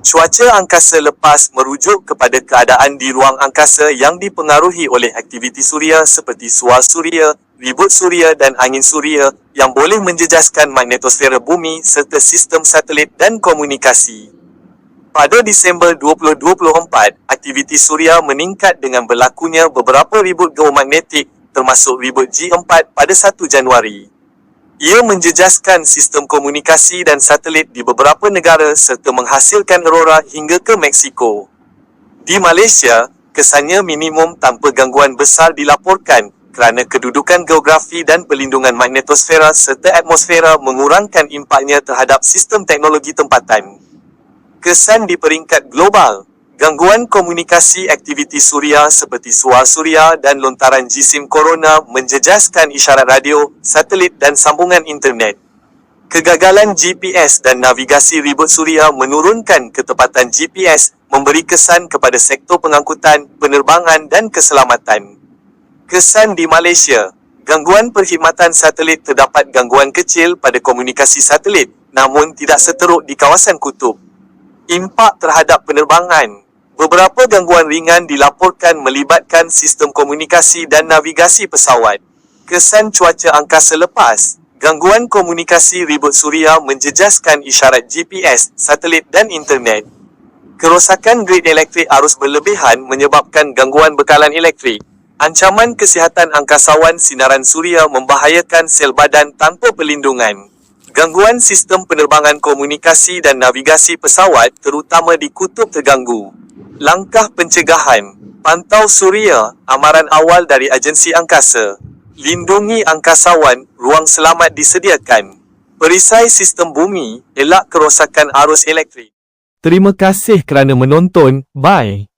Cuaca angkasa lepas merujuk kepada keadaan di ruang angkasa yang dipengaruhi oleh aktiviti suria seperti suar suria, ribut suria dan angin suria yang boleh menjejaskan magnetosfera bumi serta sistem satelit dan komunikasi. Pada Disember 2024, aktiviti suria meningkat dengan berlakunya beberapa ribut geomagnetik termasuk ribut G4 pada 1 Januari. Ia menjejaskan sistem komunikasi dan satelit di beberapa negara serta menghasilkan aurora hingga ke Mexico. Di Malaysia, kesannya minimum tanpa gangguan besar dilaporkan kerana kedudukan geografi dan pelindungan magnetosfera serta atmosfera mengurangkan impaknya terhadap sistem teknologi tempatan. Kesan di peringkat global Gangguan komunikasi aktiviti suria seperti suar suria dan lontaran jisim corona menjejaskan isyarat radio, satelit dan sambungan internet. Kegagalan GPS dan navigasi ribut suria menurunkan ketepatan GPS, memberi kesan kepada sektor pengangkutan, penerbangan dan keselamatan. Kesan di Malaysia Gangguan perkhidmatan satelit terdapat gangguan kecil pada komunikasi satelit, namun tidak seteruk di kawasan kutub. Impak terhadap penerbangan Beberapa gangguan ringan dilaporkan melibatkan sistem komunikasi dan navigasi pesawat. Kesan cuaca angkasa lepas, gangguan komunikasi ribut suria menjejaskan isyarat GPS, satelit dan internet. Kerosakan grid elektrik arus berlebihan menyebabkan gangguan bekalan elektrik. Ancaman kesihatan angkasawan sinaran suria membahayakan sel badan tanpa perlindungan. Gangguan sistem penerbangan komunikasi dan navigasi pesawat terutama di kutub terganggu. Langkah pencegahan Pantau Suria, amaran awal dari agensi angkasa. Lindungi angkasawan, ruang selamat disediakan. Perisai sistem bumi, elak kerosakan arus elektrik. Terima kasih kerana menonton. Bye.